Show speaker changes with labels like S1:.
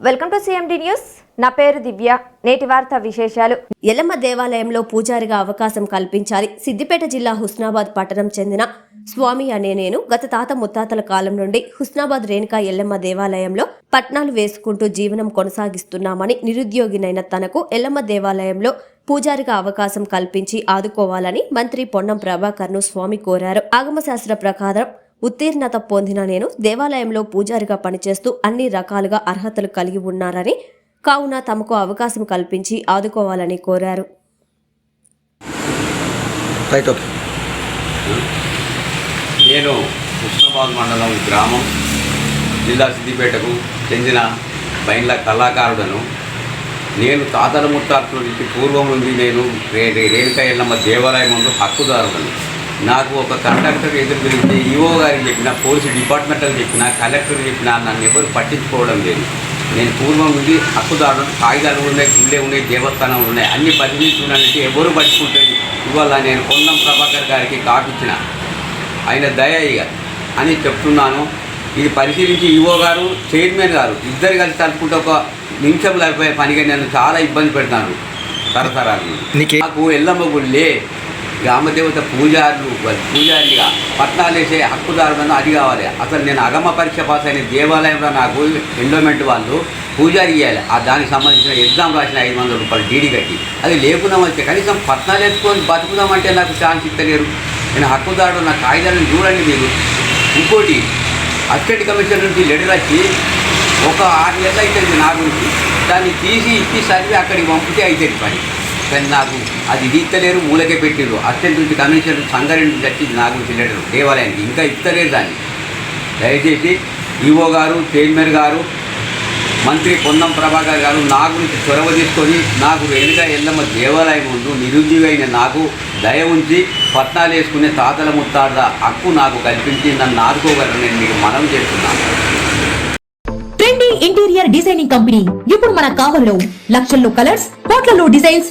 S1: Welcome to CMD news నా పేరు దివ్య. నేటి వార్త విశేషాలు.
S2: ఎల్లమ్మ దేవాలయంలో పూజారిగా అవకాశం కల్పించాలి. సిద్దిపేట జిల్లా హుస్నాబాద్ పట్టణం చెందిన స్వామి అనే నేను గత తాత ముత్తాతల కాలం నుండి హుస్నాబాద్ రేణుకా ఎల్లమ్మ దేవాలయంలో పట్నాలు వేసుకుంటూ జీవనం కొనసాగిస్తున్నామని నిరుద్యోగినైన తనకు ఎల్లమ్మ దేవాలయంలో పూజారిగా అవకాశం కల్పించి ఆదుకోవాలని మంత్రి పొన్నం ప్రభాకర్ను స్వామి కోరారు. ఆగమశాస్త్ర ప్రకారం ఉత్తీర్ణత పొందిన నేను దేవాలయంలో పూజారిగా పనిచేస్తూ అన్ని రకాలుగా అర్హతలు కలిగి ఉన్నారని కావున తమకు అవకాశం కల్పించి ఆదుకోవాలని కోరారు.
S3: నేను కృష్ణబాద్ మండలం గ్రామం జిల్లా సిద్దిపేటకు చెందిన బైండ్ల కళాకారుడను. నేను తాతల ముత్తాతల నుంచి పూర్వం నుండి నేను రేణుకా ఎల్లమ్మ దేవాలయం ముందు హక్కుదారుడను. నాకు ఒక కండక్టర్ ఎదురు గురించి ఈఓ గారికి చెప్పిన పోలీసు డిపార్ట్మెంట్కి చెప్పిన కలెక్టర్ చెప్పిన నన్ను ఎవరు పట్టించుకోవడం లేదు. నేను పూర్వం నుండి హక్కుదారుడు కాగితాలు ఉన్నాయి గుళ్ళే ఉన్నాయి దేవస్థానాలు ఉన్నాయి అన్ని పరిశీలించుకున్నానంటే ఎవరు పట్టుకుంటుంది ఇవాళ నేను పొన్నం ప్రభాకర్ గారికి కాపిచ్చిన ఆయన దయ ఇక అని చెప్తున్నాను. ఇది పరిశీలించి ఈవో గారు చైర్మన్ గారు ఇద్దరు కలిసి తలుపుకుంటే ఒక నిమిషం అయిపోయే పనిగా నన్ను చాలా ఇబ్బంది పెడతాను తరతరాలు
S4: నీకే-
S3: నాకు ఎల్లమ్మ గుళ్ళే గ్రామదేవత పూజారులు పూజారిగా పట్నాలు వేసే హక్కుదారులను అది కావాలి. అసలు నేను అగమ పరీక్ష పాస్ అయిన దేవాలయంలో నాకు ఎండోమెంట్ వాళ్ళు పూజారి ఇవ్వాలి ఆ దానికి సంబంధించిన ఎగ్జామ్ రాసిన ఐదు వందల రూపాయలు డీడీ కట్టి. అది లేకుండా కనీసం పట్నాలు వేసుకొని బతుకుదామంటే నాకు ఛాన్స్ ఇస్తలేరు. నేను హక్కుదారుడు నా కాగితాలను చూడండి మీరు. ఇంకోటి అసిస్టెంట్ కమిషనర్ నుంచి లెటర్ వచ్చి ఒక ఆరు నెలలు అవుతుంది నా గురించి. దాన్ని తీసి ఇచ్చి సర్వే అక్కడికి పంపితే అవుతుంది పని. కానీ నాకు అది తీస్తలేరు మూలకే పెట్టిరు అత్యంత నుంచి కమిషనర్ సంగారెడ్డి నుంచి వచ్చింది నా దేవాలయానికి ఇంకా ఇస్తలేరు దాన్ని. దయచేసి ఈఓ గారు చైర్మన్ గారు మంత్రి పొన్నం ప్రభాకర్ గారు నా గురించి చొరవ తీసుకొని నాకు వెనుక ఎల్లమ్మ దేవాలయం ముందు నిరుద్యోగి అయిన నాకు దయ ఉంచి పట్నాలు వేసుకునే తాతల ముత్తాడ హక్కు నాకు కల్పించి నన్ను ఆదుకోగలను నేను మీకు మనం చేస్తున్నాను.
S5: ఇంటీరియర్ డిజైనింగ్ కంపెనీ ఇప్పుడు మన కావాలో లక్షల్లో కలర్స్ కోట్లలో డిజైన్స్